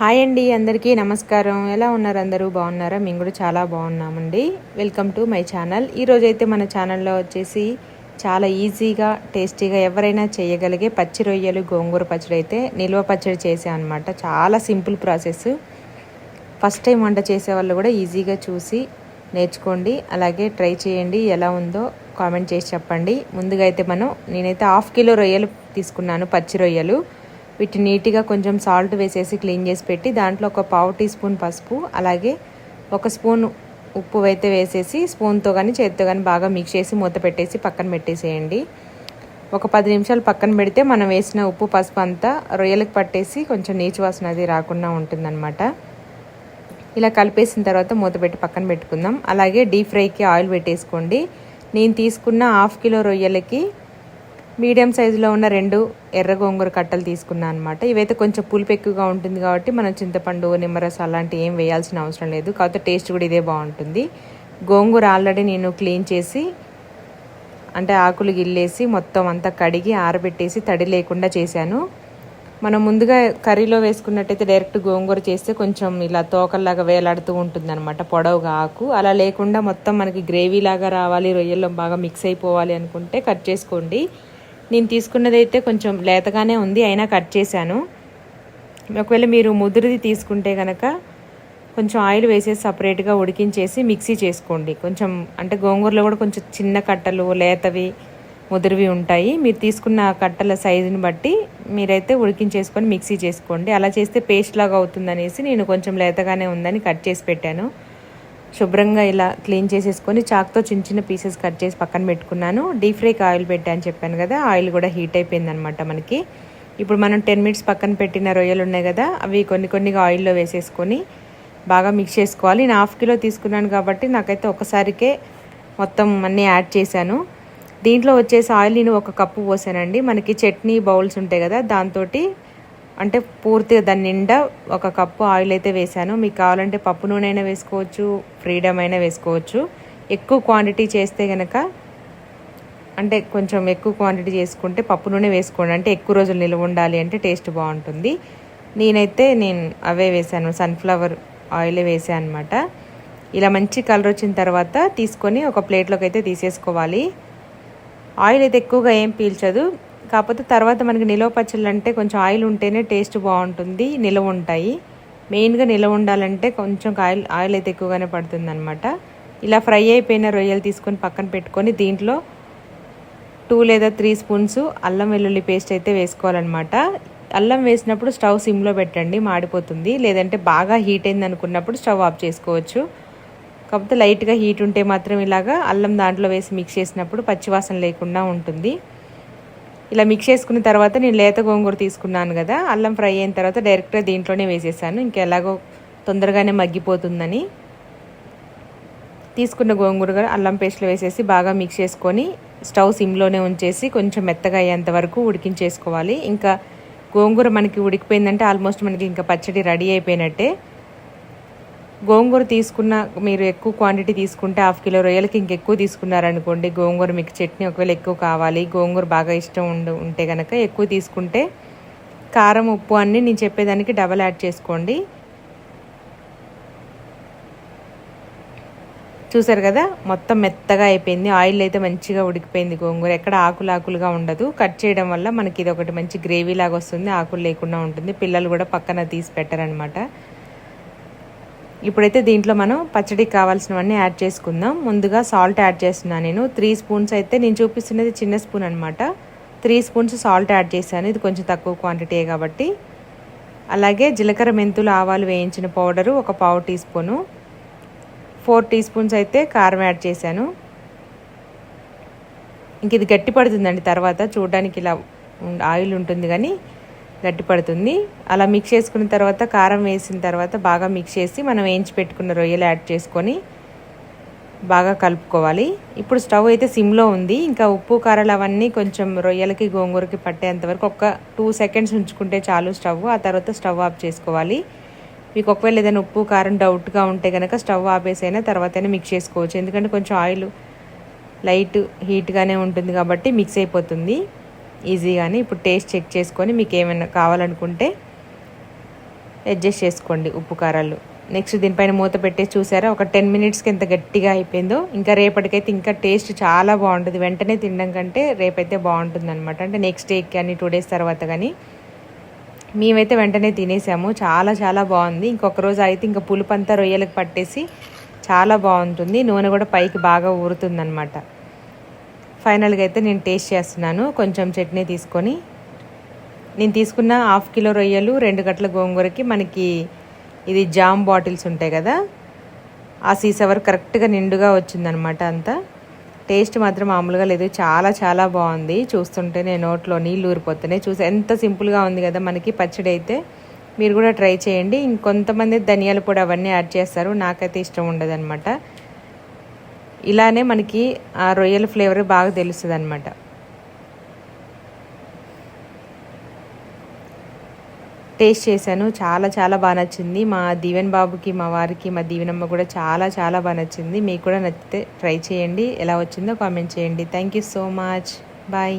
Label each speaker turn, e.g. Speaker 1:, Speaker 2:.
Speaker 1: Hi అండి అందరికీ నమస్కారం. ఎలా ఉన్నారు అందరూ? బాగున్నారా? మేము కూడా చాలా బాగున్నామండి. వెల్కమ్ టు మై ఛానల్ ఈరోజు అయితే మన ఛానల్లో వచ్చేసి చాలా ఈజీగా టేస్టీగా ఎవరైనా చేయగలిగే పచ్చి రొయ్యలు గోంగూర పచ్చడి అయితే నిల్వ పచ్చడి చేసాం అనమాట చాలా సింపుల్ ప్రాసెస్. ఫస్ట్ టైం వంట చేసే వాళ్ళు కూడా ఈజీగా చూసి నేర్చుకోండి. అలాగే ట్రై చేయండి ఎలా ఉందో కామెంట్ చేసి చెప్పండి. ముందుగా అయితే మనం నేనైతే హాఫ్ కిలో రొయ్యలు తీసుకున్నాను పచ్చి రొయ్యలు. వీటిని నీట్గా కొంచెం సాల్ట్ వేసేసి క్లీన్ చేసి పెట్టి దాంట్లో ఒక పావు టీ స్పూన్ పసుపు అలాగే ఒక స్పూన్ ఉప్పు అయితే వేసేసి స్పూన్తో కానీ చేతితో కానీ బాగా మిక్స్ చేసి మూత పెట్టేసి పక్కన పెట్టేసేయండి. ఒక పది నిమిషాలు పక్కన పెడితే మనం వేసిన ఉప్పు పసుపు అంతా రొయ్యలకు పట్టేసి కొంచెం నీచు వాసన అది రాకుండా ఉంటుందన్నమాట. ఇలా కలిపేసిన తర్వాత మూత పెట్టి పక్కన పెట్టుకుందాం. అలాగే డీప్ ఫ్రైకి ఆయిల్ పెట్టేసుకోండి. నేను తీసుకున్న హాఫ్ కిలో రొయ్యలకి మీడియం సైజులో ఉన్న రెండు ఎర్ర గోంగూర కట్టలు తీసుకున్నాను అనమాట ఇవైతే కొంచెం పులుపు ఎక్కువగా ఉంటుంది కాబట్టి మనం చింతపండు నిమ్మరసం అలాంటివి ఏం వేయాల్సిన అవసరం లేదు. కాకపోతే టేస్ట్ కూడా ఇదే బాగుంటుంది. గోంగూర ఆల్రెడీ నేను క్లీన్ చేసి అంటే ఆకులు గిల్లేసి మొత్తం అంతా కడిగి ఆరబెట్టేసి తడి లేకుండా చేశాను. మనం ముందుగా కర్రీలో వేసుకున్నట్టయితే డైరెక్ట్ గోంగూర చేస్తే కొంచెం ఇలా తోకల్లాగా వేలాడుతూ ఉంటుంది అనమాట పొడవుగా ఆకు. అలా లేకుండా మొత్తం మనకి గ్రేవీ లాగా రావాలి రొయ్యల్లో బాగా మిక్స్ అయిపోవాలి అనుకుంటే కట్ చేసుకోండి. నేను తీసుకున్నది అయితే కొంచెం లేతగానే ఉంది అయినా కట్ చేశాను. ఒకవేళ మీరు ముదురుది తీసుకుంటే కనుక కొంచెం ఆయిల్ వేసేసి సపరేట్గా ఉడికించేసి మిక్సీ చేసుకోండి. కొంచెం అంటే గోంగూరలో కూడా కొంచెం చిన్న కట్టలు లేతవి ముదిరివి ఉంటాయి. మీరు తీసుకున్న కట్టల సైజుని బట్టి మీరైతే ఉడికించేసుకొని మిక్సీ చేసుకోండి. అలా చేస్తే పేస్ట్ లాగా అవుతుందనేసి నేను కొంచెం లేతగానే ఉందని కట్ చేసి పెట్టాను. శుభ్రంగా ఇలా క్లీన్ చేసేసుకొని చాక్తో చిన్న చిన్న పీసెస్ కట్ చేసి పక్కన పెట్టుకున్నాను. డీప్ ఫ్రైకి ఆయిల్ పెట్టాను చెప్పాను కదా ఆయిల్ కూడా హీట్ అయిపోయింది అనమాట మనకి. ఇప్పుడు మనం టెన్ మినిట్స్ పక్కన పెట్టిన రొయ్యలు ఉన్నాయి కదా అవి కొన్ని కొన్నిగా ఆయిల్లో వేసేసుకొని బాగా మిక్స్ చేసుకోవాలి. నేను హాఫ్ కిలో తీసుకున్నాను కాబట్టి నాకైతే ఒకసారికే మొత్తం అన్నీ యాడ్ చేశాను. దీంట్లో వచ్చేసి ఆయిల్ నేను ఒక కప్పు పోసానండి. మనకి చట్నీ బౌల్స్ ఉంటాయి కదా దాంతో అంటే పూర్తిగా దాని నిండా ఒక కప్పు ఆయిల్ అయితే వేసాను మీకు కావాలంటే పప్పు నూనె అయినా వేసుకోవచ్చు ఫ్రీడమ్ అయినా వేసుకోవచ్చు. ఎక్కువ క్వాంటిటీ చేస్తే కనుక అంటే కొంచెం ఎక్కువ క్వాంటిటీ చేసుకుంటే పప్పు నూనె వేసుకోండి. అంటే ఎక్కువ రోజులు నిల్వ ఉండాలి అంటే టేస్ట్ బాగుంటుంది. నేనైతే నేను అవే వేసాను సన్ఫ్లవర్ ఆయిలే వేసాను అనమాట ఇలా మంచి కలర్ వచ్చిన తర్వాత తీసుకొని ఒక ప్లేట్లోకి అయితే తీసేసుకోవాలి. ఆయిల్ అయితే ఎక్కువగా ఏం పీల్చదు. కాకపోతే తర్వాత మనకి నిలవ పచ్చళ్ళు అంటే కొంచెం ఆయిల్ ఉంటేనే టేస్ట్ బాగుంటుంది నిలవ ఉంటాయి. మెయిన్గా నిలవ ఉండాలంటే కొంచెం ఆయిల్ ఆయిల్ అయితే ఎక్కువగానే పడుతుంది అనమాట ఇలా ఫ్రై అయిపోయిన రొయ్యలు తీసుకొని పక్కన పెట్టుకొని దీంట్లో టూ లేదా త్రీ స్పూన్స్ అల్లం వెల్లుల్లి పేస్ట్ అయితే వేసుకోవాలన్నమాట. అల్లం వేసినప్పుడు స్టవ్ సిమ్లో పెట్టండి మాడిపోతుంది. లేదంటే బాగా హీట్ అయింది అనుకున్నప్పుడు స్టవ్ ఆఫ్ చేసుకోవచ్చు. కాకపోతే లైట్గా హీట్ ఉంటే మాత్రం ఇలాగా అల్లం దాంట్లో వేసి మిక్స్ చేసినప్పుడు పచ్చివాసన లేకుండా ఉంటుంది. ఇలా మిక్స్ చేసుకున్న తర్వాత నేను లేత గోంగూర తీసుకున్నాను కదా అల్లం ఫ్రై అయిన తర్వాత డైరెక్ట్గా దీంట్లోనే వేసేసాను. ఇంకెలాగో తొందరగానే మగ్గిపోతుందని. తీసుకున్న గోంగూర అల్లం పేస్ట్లో వేసేసి బాగా మిక్స్ చేసుకొని స్టవ్ సిమ్లోనే ఉంచేసి కొంచెం మెత్తగా అయ్యేంత వరకు ఉడికించేసుకోవాలి. ఇంకా గోంగూర మనకి ఉడికిపోయిందంటే ఆల్మోస్ట్ మనకి ఇంకా పచ్చడి రెడీ అయిపోయినట్టే. గోంగూర తీసుకున్న మీరు ఎక్కువ క్వాంటిటీ తీసుకుంటే హాఫ్ కిలో రొయ్యలకి ఇంకెక్కువ తీసుకున్నారనుకోండి గోంగూర మీకు చట్నీ ఒకవేళ ఎక్కువ కావాలి గోంగూర బాగా ఇష్టం ఉండు ఉంటే కనుక ఎక్కువ తీసుకుంటే కారం ఉప్పు అన్నీ నేను చెప్పేదానికి డబల్ యాడ్ చేసుకోండి. చూసారు కదా మొత్తం మెత్తగా అయిపోయింది ఆయిల్ అయితే మంచిగా ఉడికిపోయింది గోంగూర ఎక్కడ ఆకులు ఆకులుగా ఉండదు. కట్ చేయడం వల్ల మనకి ఇది ఒకటి మంచి గ్రేవీ లాగా వస్తుంది ఆకులు లేకుండా ఉంటుంది పిల్లలు కూడా పక్కన తీసి పెట్టారనమాట ఇప్పుడైతే దీంట్లో మనం పచ్చడికి కావాల్సినవన్నీ యాడ్ చేసుకుందాం. ముందుగా సాల్ట్ యాడ్ చేస్తున్నాను నేను. త్రీ స్పూన్స్ అయితే నేను చూపిస్తున్నది చిన్న స్పూన్ అనమాట త్రీ స్పూన్స్ సాల్ట్ యాడ్ చేశాను. ఇది కొంచెం తక్కువ క్వాంటిటీ కాబట్టి. అలాగే జీలకర్ర మెంతులు ఆవాలు వేయించిన పౌడరు ఒక పావు teaspoon. Four teaspoons అయితే కారం యాడ్ చేశాను. ఇంక ఇది గట్టి పడుతుందండి తర్వాత. చూడడానికి ఇలా ఆయిల్ ఉంటుంది కానీ గట్టి పడుతుంది అలా మిక్స్ చేసుకున్న తర్వాత కారం వేసిన తర్వాత బాగా మిక్స్ చేసి మనం వేయించి పెట్టుకున్న రొయ్యలు యాడ్ చేసుకొని బాగా కలుపుకోవాలి. ఇప్పుడు స్టవ్ అయితే సిమ్లో ఉంది. ఇంకా ఉప్పు కారాలు అవన్నీ కొంచెం రొయ్యలకి గోంగూరకి పట్టేంతవరకు ఒక టూ సెకండ్స్ ఉంచుకుంటే చాలు స్టవ్. ఆ తర్వాత స్టవ్ ఆఫ్ చేసుకోవాలి. మీకు ఒకవేళ ఏదైనా ఉప్పు కారం డౌట్గా ఉంటే కనుక స్టవ్ ఆపేసైనా తర్వాత మిక్స్ చేసుకోవచ్చు. ఎందుకంటే కొంచెం ఆయిల్ లైట్ హీట్గానే ఉంటుంది కాబట్టి మిక్స్ అయిపోతుంది. ఈజీగానే ఇప్పుడు టేస్ట్ చెక్ చేసుకొని మీకు ఏమైనా కావాలనుకుంటే అడ్జస్ట్ చేసుకోండి ఉప్పు కారాలు. నెక్స్ట్ దీనిపైన మూత పెట్టేసి చూసారా? ఒక టెన్ మినిట్స్కి ఎంత గట్టిగా అయిపోయిందో. ఇంకా రేపటికైతే ఇంకా టేస్ట్ చాలా బాగుంటుంది. వెంటనే తినడం కంటే రేపైతే బాగుంటుంది అనమాట అంటే నెక్స్ట్ డేకి కానీ టూ డేస్ తర్వాత కానీ మేమైతే వెంటనే తినేసాము. చాలా చాలా బాగుంది. ఇంకొక రోజు అయితే ఇంకా పులుపు అంతా రొయ్యలకు పట్టేసి చాలా బాగుంటుంది. నూనె కూడా పైకి బాగా ఊరుతుందనమాట ఫైనల్గా అయితే నేను టేస్ట్ చేస్తున్నాను. కొంచెం చట్నీ తీసుకొని. నేను తీసుకున్న హాఫ్ కిలో రొయ్యలు రెండు గట్ల గోంగూరకి మనకి ఇది జామ్ బాటిల్స్ ఉంటాయి కదా ఆ సీసవర్ కరెక్ట్గా నిండుగా వచ్చిందనమాట అంతా. టేస్ట్ మాత్రం మామూలుగా లేదు. చాలా చాలా బాగుంది. చూస్తుంటే నేను నోట్లో నీళ్ళు ఊరిపోతున్నాయి. చూసి ఎంత సింపుల్గా ఉంది కదా మనకి పచ్చడి అయితే. మీరు కూడా ట్రై చేయండి. ఇంకొంతమంది ధనియాల పొడి అవన్నీ యాడ్ చేస్తారు. నాకైతే ఇష్టం ఉండదు అనమాట ఇలానే మనకి ఆ రొయ్యల ఫ్లేవర్ బాగా తెలుస్తుంది అనమాట టేస్ట్ చేశాను. చాలా చాలా బాగా నచ్చింది. మా దీవెన్ బాబుకి మా వారికి మా దీవెనమ్మ కూడా చాలా చాలా బాగా నచ్చింది. మీకు కూడా నచ్చితే ట్రై చేయండి. ఎలా వచ్చిందో కామెంట్ చేయండి. Thank you so much bye